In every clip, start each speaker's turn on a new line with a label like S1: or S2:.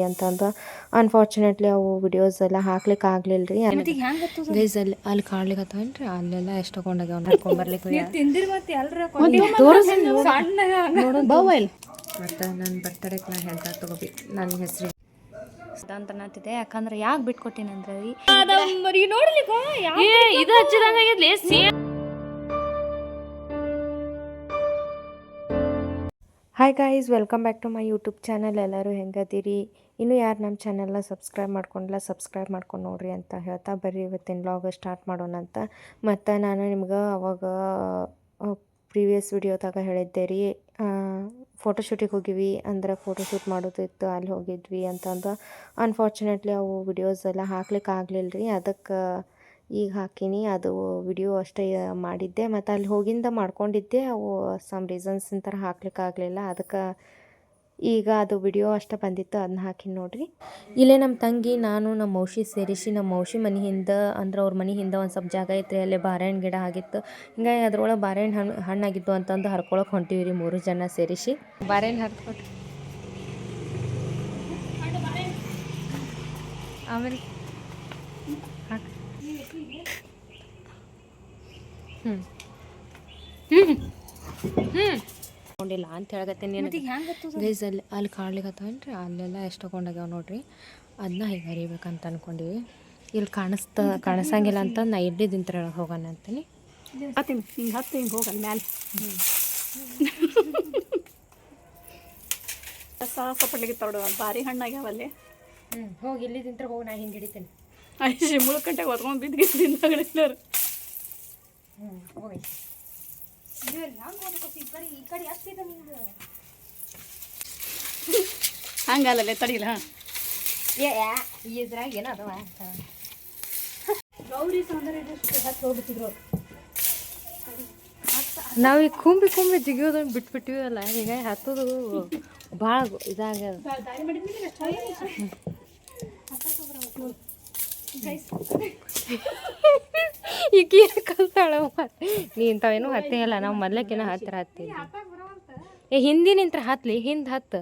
S1: ಅಂತಂದು. ಅನ್ಫಾರ್ಚುನೇಟ್ಲಿ ಅವು ವಿಡಿಯೋಸ್ ಎಲ್ಲ ಹಾಕ್ಲಿಕ್ಕೆ ಆಗ್ಲಿಲ್ಲ ರೀ ಗೈಸ್ ಅಲ್ಲಿ ಅಲ್ಲಿ ಕಾಡ್ಲಿಕ್ಕೆ ಅಲ್ಲೆಲ್ಲ ಎಷ್ಟು ತಗೊಂಡಾಗ
S2: ತಿಂದಿರ್ ಮತ್ತೆ ಎಲ್ರ
S1: ಮತ್ತು ನನ್ನ ಬರ್ತಡೇಗೆ ನಾ ಹೇಳ್ತಾ ತಗೋಬಿ. ನನ್ನ ಹೆಸರು
S2: ಅಂತ ಅನ್ನತ್ತಿದೆ ಯಾಕಂದ್ರೆ ಯಾಕೆ ಬಿಟ್ಕೊಟ್ಟಿನಂದ್ರೆ? ರೀ
S3: ಇದು ಹಚ್ಚಿದಂಗಾಗಿದ್ಲಿ
S1: hi guys welcome back to my YouTube channel ಎಲ್ಲರೂ ಹೆಂಗದಿರಿ? ಇನ್ನು ಯಾರು ನಮ್ಮ ಚಾನಲ್ನ ಸಬ್ಸ್ಕ್ರೈಬ್ ಮಾಡ್ಕೊಂಡಿಲ್ಲ ಸಬ್ಸ್ಕ್ರೈಬ್ ಮಾಡ್ಕೊಂಡು ನೋಡ್ರಿ ಅಂತ ಹೇಳ್ತಾ ಬರ್ರಿ. ಇವತ್ತಿನ ಬ್ಲಾಗ್ ಸ್ಟಾರ್ಟ್ ಮಾಡೋಣ ಅಂತ. ಮತ್ತು ನಾನು ನಿಮ್ಗೆ ಅವಾಗ ಪ್ರೀವಿಯಸ್ ವಿಡಿಯೋದಾಗ ಹೇಳಿದ್ದೆ ರೀ. ಫೋಟೋಶೂಟಿಗೆ ಹೋಗಿವಿ. ಅಂದರೆ ಫೋಟೋಶೂಟ್ ಮಾಡೋದಿತ್ತು, ಅಲ್ಲಿ ಹೋಗಿದ್ವಿ ಅಂತಂದು. ಅನ್ಫಾರ್ಚುನೇಟ್ಲಿ ಅವು ವಿಡಿಯೋಸ್ ಎಲ್ಲ ಹಾಕ್ಲಿಕ್ಕೆ ಆಗಲಿಲ್ಲ ರೀ ಅದಕ್ಕೆ ಈಗ ಹಾಕೀನಿ, ಅದು ವಿಡಿಯೋ ಅಷ್ಟೇ ಮಾಡಿದ್ದೆ. ಮತ್ತು ಅಲ್ಲಿ ಹೋಗಿಂದ ಮಾಡ್ಕೊಂಡಿದ್ದೆ. ಅವು ಸಮ್ ರೀಸನ್ಸ್ ಥರ ಹಾಕ್ಲಿಕ್ಕೆ ಆಗಲಿಲ್ಲ. ಅದಕ್ಕೆ ಈಗ ಅದು ವಿಡಿಯೋ ಅಷ್ಟೇ ಬಂದಿತ್ತು. ಅದನ್ನ ಹಾಕಿ ನೋಡ್ರಿ. ಇಲ್ಲೇ ನಮ್ಮ ತಂಗಿ, ನಾನು ನಮ್ಮ ಮೌಷಿ ಸೇರಿಸಿ ನಮ್ಮ ಮೌಷಿ ಮನೆ ಹಿಂದೆ, ಅಂದ್ರೆ ಅವ್ರ ಮನೆ ಹಿಂದೆ ಒಂದು ಸ್ವಲ್ಪ ಜಾಗ ಐತ್ರಿ. ಅಲ್ಲಿ ಬಾರೆಹಣ್ಣು ಗಿಡ ಆಗಿತ್ತು. ಹಿಂಗಾಗಿ ಅದ್ರೊಳಗೆ ಬಾರೆಹಣ್ಣು ಹಣ್ಣು ಹಣ್ಣಾಗಿದ್ದು ಅಂತಂದು ಹರ್ಕೊಳಕ್ಕೆ ಹೊಂಟೀವಿ ರೀ ಮೂರು ಜನ ಸೇರಿಸಿ. ಬಾರೆಹಣ್ಣು ಹರ್ಕೊಟ್ರಿ. ಆಮೇಲೆ ಹ್ಞೂ ಹ್ಞೂ ಹ್ಞೂ ನೋಡಿಲ್ಲ ಅಂತ ಹೇಳಕತ್ತೀನಿ ಗೈಸ್ ಅಲ್ಲಿ ಅಲ್ಲಿ ಕಾಡ್ಲಿಕತ್ತವೇನ್ರಿ ಅಲ್ಲೆಲ್ಲ ಎಷ್ಟು ತಗೊಂಡಾಗ್ಯಾವ ನೋಡ್ರಿ. ಅದನ್ನ ಹೀಗೆ ಹರಿಬೇಕಂತ ಅನ್ಕೊಂಡಿವಿ. ಇಲ್ಲಿ ಕಾಣಿಸ್ತ ಕಾಣಿಸಂಗಿಲ್ಲ ಅಂತ ನಾ ಇಡ್ಲಿ ದಿಂತ್ರ ಹೋಗೋಣ ಅಂತೀನಿ.
S2: ಹತ್ತೀನಿ ಹಿಂಗೆ ಹತ್ತು ಹಿಂಗೆ ಹೋಗಲ್ಲ ಮ್ಯಾಲೆ. ಸಾಹಸ ಪಡ್ಲಿಕ್ಕೆ ತೊಡೋ ಭಾರಿ ಹಣ್ಣಾಗ್ಯಾವಲ್ಲಿ.
S1: ಹ್ಞೂ ಹೋಗಿ ಇಲ್ಲಿ ದಿಂತ್ರ ಹೋಗಿ ನಾ ಹಿಂಗೆ ಹಿಡಿತೇನೆ.
S2: ಅಯ್ಯ ಮುಳುಕಂಟೆ ಹೊತ್ಕೊಂಡು ಬಿದ್ದು ತಿಂದಾಗಳಿಲ್ಲರು
S1: ಹ್ಞೂ ಹೋಗಿ
S2: ಹಂಗಲ್ಲೇ ತಡಿಲ್ಲ ಯಾ
S1: ಇದ್ರಾಗ ಏನೋ ಅದಾವ
S2: ಗೌರಿ ಸೌಂದರ್ಯ ಹತ್ತು ಹೋಗ್ಬಿಟ್ಟಿದ್ರು.
S1: ನಾವು ಈಗ ಕುಂಬಿ ಕುಂಬಿ ಜಿಗಿಯೋದನ್ನ ಬಿಟ್ಬಿಟ್ಟಿವಿ ಅಲ್ಲ ಹೀಗಾಗಿ ಹತ್ತೋದು ಭಾಳ ಇದಾಗ್ಯದ.
S2: ದಾರಿ ಮಾಡಿದ್ಮೇಲೆ
S1: ಈಗ ಏನು ಕಲ್ತಾಳ ನೀ ಇಂಥವೇನು ಹತ್ತೇ ಇಲ್ಲ ನಾವು ಮೊದ್ಲಕ್ಕಿನ ಹತ್ತಿರ ಹತ್ತಿದ್ವಿ ಏ ಹಿಂದಿ ನಿಂತ್ರ ಹತ್ಲಿ ಹಿಂದೆ ಹತ್ತು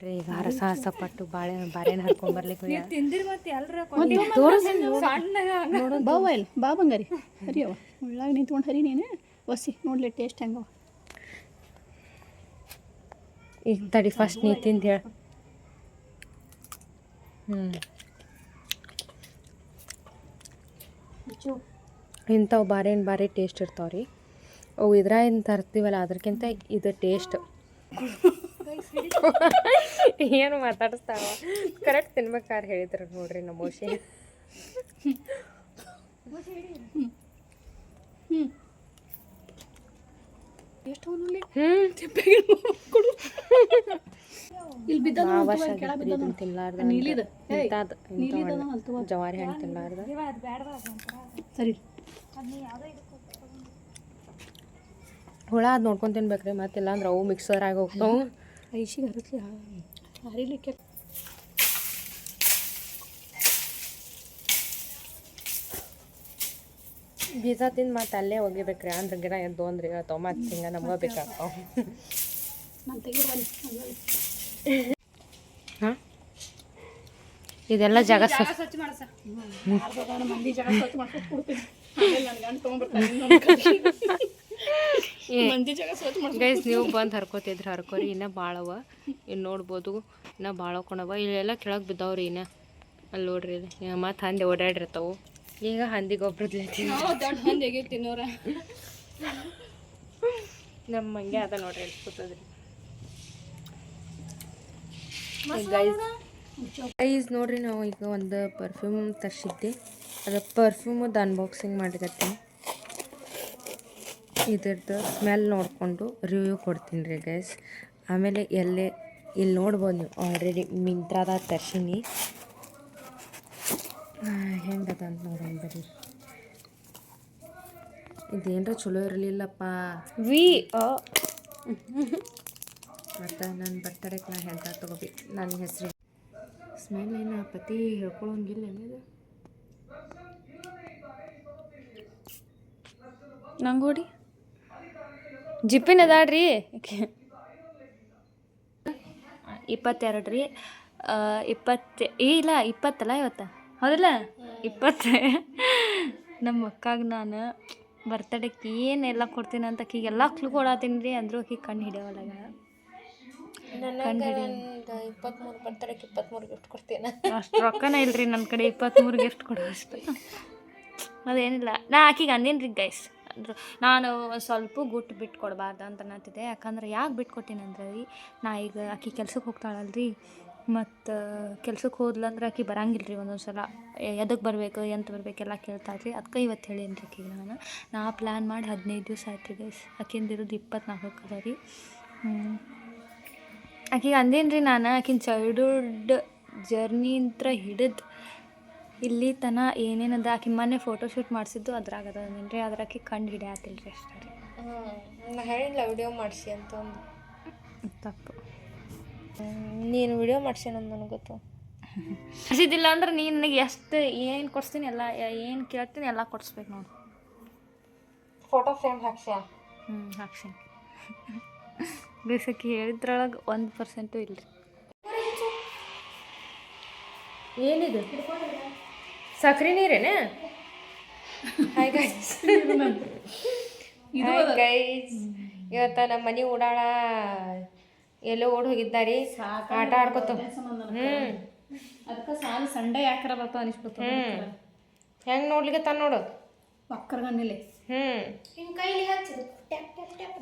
S1: ರೀ ಈಗ ಹರಸಾಹಸ ಪಟ್ಟು ಬಾಳೆ ಬಾಳೆಹಣ್ಣು ಹರ್ಕೊಂಡ್ ಬರ್ಲಿಕ್ಕೆ
S2: ತಿಂದಿರ್ ಮತ್ತೆ ಎಲ್ರ
S4: ಬಾವ ಇಲ್ಲ ಬಾ ಬಂಗಾರಿ. ಹರಿಯವ ಉಳ್ಳಾಗ ನಿಂತ್ಕೊಂಡು ಹರಿ ನೀನು. ಒಸಿ ನೋಡ್ಲಿ ಟೇಸ್ಟ್ ಹೆಂಗವ
S1: ಈಗ ತಡಿ ಫಸ್ಟ್ ನೀ ತಿಂದು ಹೇಳ. ಹ್ಞೂ ಇಂಥವು ಬಾರಿ ಏನು ಭಾರಿ ಟೇಸ್ಟ್ ಇರ್ತಾವೆ ರೀ. ಅವು ಇದ್ರಾಗಿಂದ ತರ್ತೀವಲ್ಲ ಅದಕ್ಕಿಂತ ಇದು ಟೇಸ್ಟ್ ಏನು ಮಾತಾಡಿಸ್ತಾವ? ಕರೆಕ್ಟ್ ತಿನ್ಬೇಕಾದ್ರೆ ಹೇಳಿದ್ರು ನೋಡ್ರಿ ನಮ್ಮ ಮೋಶಿ. ಜವಾರಿ ಹಣ್ಣು ತಿನ್ಲಾರ್ದ.
S4: ಸರಿ.
S1: ಹುಳ ಅದು ನೋಡ್ಕೊಂಡು ತಿನ್ಬೇಕ್ರಿ, ಮತ್ತಿಲ್ಲ ಅಂದ್ರೆ ಅವು ಮಿಕ್ಸರ್ ಆಗಿ ಹೋಗ್ತಾವು.
S4: ಐಸಿಗೆ ಹರತ್ಲಿ ಹರಿಲಿಕ್ಕೆ
S1: ಬೀಜ ತಿಂದು ಮತ್ತೆ ಅಲ್ಲೇ ಒಗಿಬೇಕ್ರಿ, ಅಂದ್ರೆ ಗಿಡ ಎದ್ದು ಅಂದ್ರೆ ಹೇಳ್ತಾವ, ಮತ್ತೆ ಹಿಂಗೆ ನಮ್ಗೆ ಬೇಕಾಗ್ತಾವ. ಇದೆಲ್ಲ ಜಾಗ ಸ್ವಚ್ಛ ಗೈಸ್ ನೀವು ಬಂದು ಹರ್ಕೋತಿದ್ರೆ ಹರ್ಕೋರಿ ಇನ್ನೂ ಭಾಳವ ಇನ್ನು ನೋಡ್ಬೋದು ಇನ್ನೂ ಭಾಳ ಕೊಣವ ಇಲ್ಲೆಲ್ಲ ಕೆಳಗೆ ಬಿದ್ದಾವ್ರಿ ಇನ್ನ. ಅಲ್ಲಿ ನೋಡ್ರಿ ಮತ್ತು ಹಂದಿ ಓಡಾಡಿರ್ತಾವು. ಈಗ ಹಂದಿ ಗೊಬ್ಬರ
S4: ದೊಡ್ಡ ಮಂದಿ ಆಗೈತಿ ತಿನ್ನೋರ.
S1: ನಮ್ಮ ಹಂಗೆ ಅದ ನೋಡ್ರಿ ಅಲ್ಲಿ ಕೂತದ್ರಿ. ಗೈಸ್ ಗೈಸ್ ನೋಡ್ರಿ ನಾವು ಈಗ ಒಂದು ಪರ್ಫ್ಯೂಮ್ ತರಿಸಿದ್ದೆ. ಅದು ಪರ್ಫ್ಯೂಮದ್ದು ಅನ್ಬಾಕ್ಸಿಂಗ್ ಮಾಡಿಕತ್ತೀನಿ. ಇದ್ರದ್ದು ಸ್ಮೆಲ್ ನೋಡಿಕೊಂಡು ರಿವ್ಯೂ ಕೊಡ್ತೀನಿ ರೀ ಗೈಸ್ ಆಮೇಲೆ ಎಲ್ಲೇ ಇಲ್ಲಿ ನೋಡ್ಬೋದು ನೀವು ಆಲ್ರೆಡಿ ಮಿಂತ್ರಾದಾಗ ತರ್ಸೀನಿ ಹೆಂಗದ ಅಂತ ನೋಡೋಣ ಬರ್ರಿ ಇದೇನರ ಚಲೋ ಇರಲಿಲ್ಲಪ್ಪ.
S2: ವಿ
S1: ಮತ್ತು ನನ್ನ ಬರ್ತಡೇಗೆ ನಾ ಹೇಳ್ತಾ ತಗೋಬೇಕು ನನ್ನ ಹೆಸರು. ಸ್ಮೆಲ್ ಏನು ಪತಿ ಹೇಳ್ಕೊಳಂಗಿಲ್ಲ ಇದು?
S2: ನಂಗೋಡಿ. ಜಿಪ್ಪಿನ ಅದಾಡ್ರಿ ಇಪ್ಪತ್ತೆರಡು ರೀ. ಇಪ್ಪತ್ತು ಇಲ್ಲ ಇಪ್ಪತ್ತಲ್ಲ ಇವತ್ತು? ಹೌದಲ್ಲ? ಇಪ್ಪತ್ತು. ನಮ್ಮ ಅಕ್ಕಾಗ ನಾನು ಬರ್ತಡೇಗೆ ಏನೆಲ್ಲ ಕೊಡ್ತೀನಿ ಅಂತ ಎಲ್ಲ ಕ್ಲೂ ಕೊಡತ್ತೀನಿ ರೀ. ಅಂದರೂ ಈಗ ಕಣ್ಣು ಹಿಡಿಯವಲ್ಲ
S1: ಕಣ್ಣು ಒಂದು ಇಪ್ಪತ್ತ್ಮೂರು ಬರ್ತಡೇಗೆ ಇಪ್ಪತ್ತ್ಮೂರು ಗಿಫ್ಟ್ ಕೊಡ್ತೀನಿ.
S2: ಅಷ್ಟು ರೊಕ್ಕನೇ ಇಲ್ರಿ ನನ್ನ ಕಡೆ ಇಪ್ಪತ್ತ್ಮೂರು ಗಿಫ್ಟ್ ಕೊಡೋ ಅಷ್ಟು. ಅದೇನಿಲ್ಲ. ನಾ ಆಕಿಗೆ ಅಂದೇನು ರೀ ಗೈಸ್ ಅಂದ್ರೆ. ನಾನು ಸ್ವಲ್ಪ ಗುಟ್ಟು ಬಿಟ್ಟು ಕೊಡಬಾರ್ದು ಅಂತ ಅನ್ನತ್ತಿದ್ದೆ. ಯಾಕಂದ್ರೆ ಯಾಕೆ ಬಿಟ್ಟು ಕೊಟ್ಟೀನಿ ಅಂದ್ರೆ ರೀ, ನಾ ಈಗ ಆಕಿ ಕೆಲ್ಸಕ್ಕೆ ಹೋಗ್ತಾಳಲ್ರಿ, ಮತ್ತು ಕೆಲ್ಸಕ್ಕೆ ಹೋದ್ಲಂದ್ರೆ ಆಕಿ ಬರಂಗಿಲ್ಲ ರೀ ಒಂದೊಂದು ಸಲ ಎದಕ್ಕೆ ಬರಬೇಕು, ಎಂತ ಬರಬೇಕು ಎಲ್ಲ ಕೇಳ್ತಾಳೆ ರೀ ಅದಕ್ಕೆ ಇವತ್ತು ಹೇಳೀನಿ ರೀ ಆಕಿಗೆ ನಾನು. ನಾ ಪ್ಲ್ಯಾನ್ ಮಾಡಿ ಹದಿನೈದು ದಿವಸ ಆಯ್ತು ಆಕಿಂದ ಇರೋದು ಇಪ್ಪತ್ನಾಲ್ಕು ಅದ ರೀ. ಆಕಿಗೆ ಅಂದೇನು ರೀ ನಾನು, ಆಕಿನ ಚೈಲ್ಡ್ಹುಡ್ ಜರ್ನಿ ಅಂತ ಹಿಡಿದು ಇಲ್ಲಿ ತನ ಏನೇನದ ಆಕಿ ಮೊನ್ನೆ ಫೋಟೋಶೂಟ್ ಮಾಡಿಸಿದ್ದು ಅದ್ರಾಗ ಅದ ರೀ ಅದ್ರ ಆಕಿ ಕಂಡು ಹಿಡಿಯಾತಿಲ್ಲ ರೀ ಅಷ್ಟೇ ರೀ.
S1: ನಾ ಹೇಳಿಲ್ಲ ವಿಡಿಯೋ ಮಾಡಿಸಿ ಅಂತ ಒಂದು.
S2: ತಪ್ಪು.
S1: ನೀನು ವಿಡಿಯೋ ಮಾಡಿಸಿ ನಂದು ನನಗೆ ಗೊತ್ತು.
S2: ಮಾಡಿಸಿದ್ದಿಲ್ಲ ಅಂದ್ರೆ ನೀನು ನನಗೆ ಎಷ್ಟು ಏನು ಕೊಡಿಸ್ತೀನಿ ಎಲ್ಲ ಏನು ಕೇಳ್ತೀನಿ ಎಲ್ಲ ಕೊಡಿಸ್ಬೇಕು ನೋಡು.
S1: ಫೋಟೋ ಫ್ರೇಮ್ ಹಾಕ್ಸ್ಯಾ?
S2: ಹ್ಞೂ ಹಾಕ್ಸಿ ಬೇಸಕ್ಕೆ ಹೇಳಿದ್ರೊಳಗೆ ಒಂದು ಪರ್ಸೆಂಟು ಇಲ್ಲ ರೀ
S1: ಏನಿದು? ಸಕ್ರೆ ನೀರೇನೆ? ಹಾಯ್ ಗೈಸ್ ಗೈಸ್ ಇವತ್ತ ನಮ್ಮ ಮನೆ ಓಡಾಳ ಎಲ್ಲೋ ಓಡ್ ಹೋಗಿದ್ದಾರಿ. ಆಟ ಆಡ್ಕೊತ ಹ್ಞೂ
S4: ಅದಕ್ಕೆ ಸಾಲ ಸಂಡೆ ಯಾಕರ ಬರ್ತಾವ ಅನಿಸ್ಬಿಡ್ತು
S1: ಹೆಂಗ್ ನೋಡ್ಲಿಕ್ಕೆ ತಾನು ನೋಡು.
S4: ಮಕ್ಕರ್ಗನ್ನಿಲೆ
S1: ಹ್ಮ್.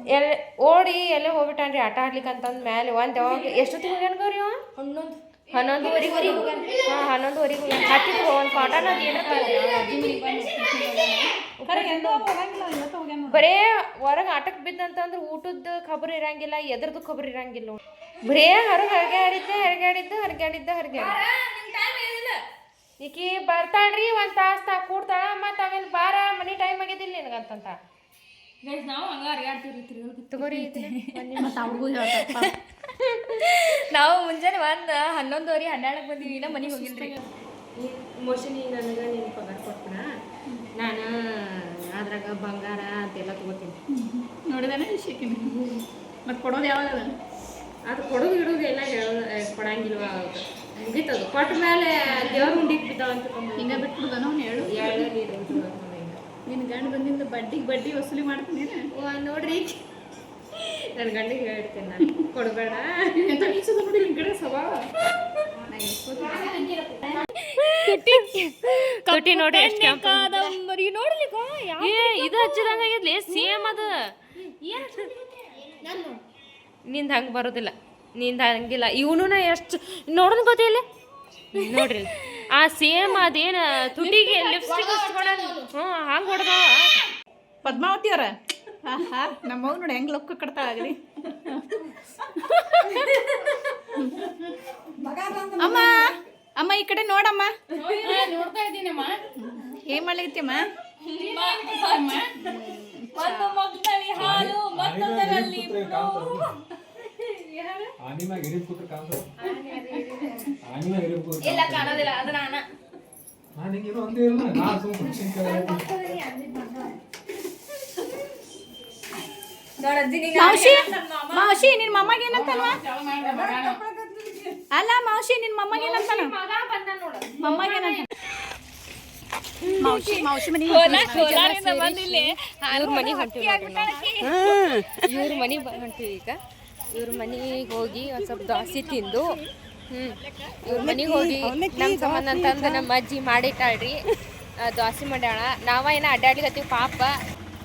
S1: ಎಲ್ಲ ಓಡಿ ಎಲ್ಲೇ ಹೋಗ್ಬಿಟ್ಟಾನ್ರಿ ಆಟ ಆಡ್ಲಿಕ್ಕೆ ಅಂತಂದ್ ಮ್ಯಾಲೆ ಒಂದ್ ಯಾವಾಗ ಎಷ್ಟು ತಿಂಗಳು ಗೌರಿ ಅವ? ಹನ್ನೊಂದು. ಹನ್ನೊಂದುವರೆಗೆ ಹಾಂ ಹನ್ನೊಂದುವರೆಗೆ ಹತ್ತಿತ್ತು ಒಂದು ಪಾಠನ ಬರೇ ಹೊರಗೆ ಆಟಕ್ಕೆ ಬಿದ್ದಂತಂದ್ರೆ ಊಟದ ಖಬರ್ ಇರಂಗಿಲ್ಲ ಎದ್ರದ್ದು ಖಬರ್ ಇರಂಗಿಲ್ಲ ಬರೇ ಹೊರಗೆ ಹರಗಾಡಿದ್ದ ಹರಗಾಡಿದ್ದ ಹರಗಾಡಿದ್ದ ಹರಗಾಡಿ ಈಕಿ ಬರ್ತಾಳ್ರಿ ಒಂದು ತಾಸು ತಾ ಕೂಡ್ತಾಳ ಮತ್ತು ಆಮೇಲೆ ಬಾರ ಮನಿ ಟೈಮ್ ಆಗಿದಿಲ್ಲ ನಿನಗಂತಂತ.
S4: ನಾವು ಹಂಗ ಅರಿಯಾಡ್ತೀವಿ
S1: ತಗೋರಿ
S4: ಮತ್ತೆ ಅವ್ರಿಗೂ ಹೇಳ್ತಾರಪ್ಪ
S2: ನಾವು ಮುಂಜಾನೆ ಒಂದು ಹನ್ನೊಂದುವರೆ ಹನ್ನೆರಡಕ್ಕೆ ಬಂದೀವಿ ಇನ್ನ ಮನೆಗೆ ಹೋಗಿಲ್ರಿ.
S1: ಮೋಶನಿ ನನಗೆ ನೀನು ಪಗಾರ ಕೊಟ್ಬಿಡ. ನಾನು ಅದ್ರಾಗ ಬಂಗಾರ ಅಂತೆಲ್ಲ ತಗೋತೀನಿ.
S4: ನೋಡಿದಾನೆ ವಿಷಯಕ್ಕೆ ಮತ್ತೆ ಕೊಡೋದು ಯಾವಾಗ ಅದ?
S1: ಕೊಡೋದು ಇಡೋದು ಎಲ್ಲ ಕೊಡಂಗಿಲ್ವ ಮುಗೀತದು ಕೊಟ್ಟ ಮೇಲೆ ದೇವ್ರ ಉಂಡಿಗೆ ಬಿದ್ದಾವಂತ
S4: ಹಿಂಗ ಬಿಟ್ಬಿಡ್ದಾನ ಅವ್ನು ಹೇಳು?
S1: ಹೇಳಿ
S4: ನಿನ್ನ ಗಂಡ ಬಂದಿಂದ ಬಡ್ಡಿಗೆ ಬಡ್ಡಿ ವಸೂಲಿ ಮಾಡ್ತೀನಿ
S1: ನೋಡ್ರಿ. ನನ್ನ ಗಂಡಿಗೆ ಹೇಳ್ತೀನಿ ನಾನು. ಕೊಡಬೇಡ.
S4: ಎಂತ ಮೀಸದ ನೋಡಿ ನಿನ್ ಕಡೆ ಸ್ವಭಾವ
S3: ತುಟಿ ನೋಡಿ
S2: ಕಾದಂಬರಿ. ನೋಡ್ಲಿಕ್ಕ?
S3: ಏ ಇದು ಹಚ್ಚಿದಂಗ ಆಗೈತ್ಲಿ ಸೇಮ್ ಅದ.
S1: ನಿಂದ ಹಂಗ ಬರೋದಿಲ್ಲ. ನಿಂದ ಹಂಗಿಲ್ಲ. ಇವನು ಎಷ್ಟು ನೋಡನ್ ಗೊತ್ತಿಲ್ಲ ನೋಡ್ರಿ.
S3: ಆ ಸೇಮ್ ಅದೇನ ತುಟಿಗೆ ಲಿಪ್ಸ್ಟಿಕ್ ಹಚ್ಕೊಳ ಹ್ಞೂ ಹಂಗೆ ಹೊಡೆದ
S4: ಪದ್ಮಾವತಿ ಅವರ. ಆಹಾ ನಮ್ಮ ಮಗು ನೋಡಿ ಹೆಂಗ್ ಲೊಕ್ಕ ಕಟ್ತಾಳ ಆಗಲಿ ಅಮ್ಮ ಅಮ್ಮ ಈ ಕಡೆ ನೋಡಮ್ಮ. ನೋಡ್ತಾ ಇದ್ದೀನಮ್ಮ ಏನ್
S5: ಕೂತ್ರ
S2: ಇಲ್ಲ ಕಾಣೋದಿಲ್ಲ ಅದನ್ನ ನಾನ.
S5: ಒಂದೇ ಇಲ್ಲ ನಾನು ಸುಮ್ಮನೆ
S4: ಮಾವಶಿ ಮಾವಶಿ ನಿನ್ ಮಮ್ಮಗೆ ಏನಂತಲ್ವಾ? ಅಲ್ಲ ಮಾವಶಿ ನಿನ್ ಮಮ್ಮಗೆ ಏನಂತಾನ ಮಮ್ಮಗೆ ಏನಂತ ಮಾವಶಿ ಮಾವಶಿ ಮನೆ
S1: ಇವ್ರ ಮನೆಗೆ ಹೊಂಟಿವಿ ಇವ್ರ ಮನೆಗೆ ಹೊಂಟಿವಿ ಈಗ. ಇವ್ರ ಮನೆಗೆ ಹೋಗಿ ಒಂದು ಸ್ವಲ್ಪ ದೋಸೆ ತಿಂದು ಹ್ಮ್. ಇವ್ರ ಮನೆಗೆ ಹೋಗಿ ನಮ್ಮ ಸಂಬಂಧ ಅಂತಂದು ನಮ್ಮ ಅಜ್ಜಿ ಮಾಡಿಟ್ಟಾಳ್ರಿ ಆ, ದೋಸೆ ಮಾಡ್ಯಾಳ. ನಾವ ಏನ ಅಡ್ಡಾಡ್ಲಿಕತ್ತೀವಿ ಪಾಪ.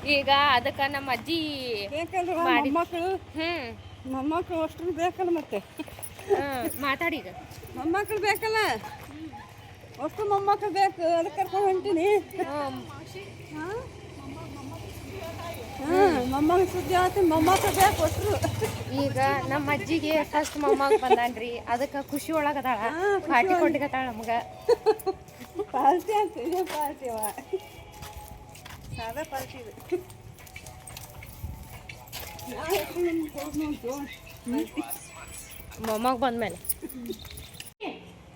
S1: ಈಗ ಅದಕ್ಕೆ ನಮ್ಮ ಅಜ್ಜಿ ಮೊಮ್ಮಕ್ಕಳು ಹ್ಮ್.
S6: ಮೊಮ್ಮಕ್ಕಳು ಅಷ್ಟು ಬೇಕಲ್ಲ ಮತ್ತೆ?
S1: ಮಾತಾಡಿ ಈಗ.
S6: ಮೊಮ್ಮಕ್ಕಳು ಬೇಕಲ್ಲ? ಅಷ್ಟು ಮೊಮ್ಮಕ್ಕಳು ಬೇಕು ಅದಕ್ಕೆ ಕರ್ಕೊಂಡು ಹೊಂಟೀನಿ.
S1: ಹ್ಮ್.
S6: ಮೊಮ್ಮಗ ಸುದ್ದಿ ಆಯ್ತು ಮೊಮ್ಮಕ್ಕಳು ಬೇಕು ಅಷ್ಟು
S1: ಈಗ ನಮ್ಮ ಅಜ್ಜಿಗೆ ಫಸ್ಟ್ ಮೊಮ್ಮಗ ಬಂದಾನ್ರಿ. ಅದಕ್ಕೆ ಖುಷಿ ಒಳಗದಾಳ ಪಾರ್ಟಿ ಕೊಟ್ಟಿಗತ್ತಾಳ ನಮ್ಗೆ.
S6: ಪಾಲ್ಸಿ ಅಂತ ಅವ. ಸಾದಾ ಪಾರ್ಟಿ ಇದು.
S1: ಮೊಮ್ಮಗ ಬಂದ್ಮೇಲೆ.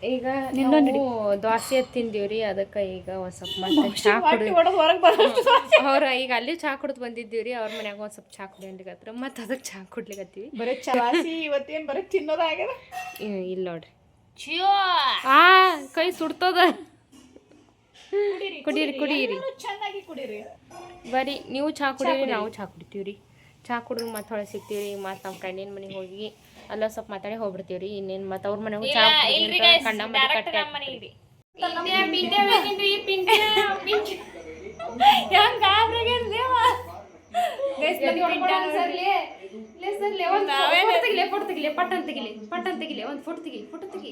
S1: ಈಗ ನಾವು ದೋಸೆ ತಿಂದಿವ್ರಿ ಅದಕ್ಕೆ ಈಗ ಒಂದ್ ಸ್ವಲ್ಪ ಮತ್ತೆ ಚಾ ಕುಡಿ ಅವ್ರ ಈಗ ಅಲ್ಲಿ ಚಾ ಕುಡ್ದು ಬಂದಿದ್ದೀವ್ರಿ ಅವ್ರ ಮನ್ಯಾಗ ಒಂದ್ ಸ್ವಲ್ಪ ಚಾ ಕುಡಿಯನ್ಲಿಗತ್ರ ಮತ್ತೆ ಅದಕ್ಕೆ ಚಾ ಕುಡ್ಲಿಕತ್ತೀವಿ.
S4: ಬರೀ ಚವಾಸಿ ಇವತ್ತೇನ್ ಬರೀ ತಿನ್ನೋದಾಗ್ಯದ
S1: ಇ- ಇಲ್ಲ ನೋಡ್ರಿ.
S2: ಚಿಯೋ
S1: ಆ ಕೈ ಸುಡ್ತದ ಕುಡೀರಿ ಕುಡಿಯಿರಿ
S4: ಚೆನ್ನಾಗಿ ಕುಡೀರಿ
S1: ಬರೀ ನೀವು ಚಹಾ ಕುಡೀರಿ ನಾವು ಚಹಾ ಕುಡಿತೀವಿ ರೀ ಚಹಾ ಕುಡಿದ್ರೆ ಮತ್ತೆ ಹೊಳೆ ಸಿಗ್ತೀವಿ ರೀ ಮತ್ತೆ ನಮ್ಮ ಫ್ರೆಂಡಿನ ಮನೆಗೆ ಹೋಗಿ ಅಲ್ಲ ಸ್ವಲ್ಪ ಮಾತಾಡಿ ಹೋಗ್ಬಿಡ್ತೀವಿ ರೀ ಇನ್ನೇನು ಮತ್ತೆ ಅವ್ರ ಮನೆಗೂ ಚಹಾ ಕಂಡ ಮನೆ
S2: ಗೈಸ್
S1: ಫೋಟೋ ತೆಗಿಲೆ ತೆಗಿಲೆ ಪಟ್ಟನ್ ತೆಗಿಲೆ ಒಂದು ಫೋಟೋ ತೆಗಿ ಫೋಟೋ ತೆಗಿ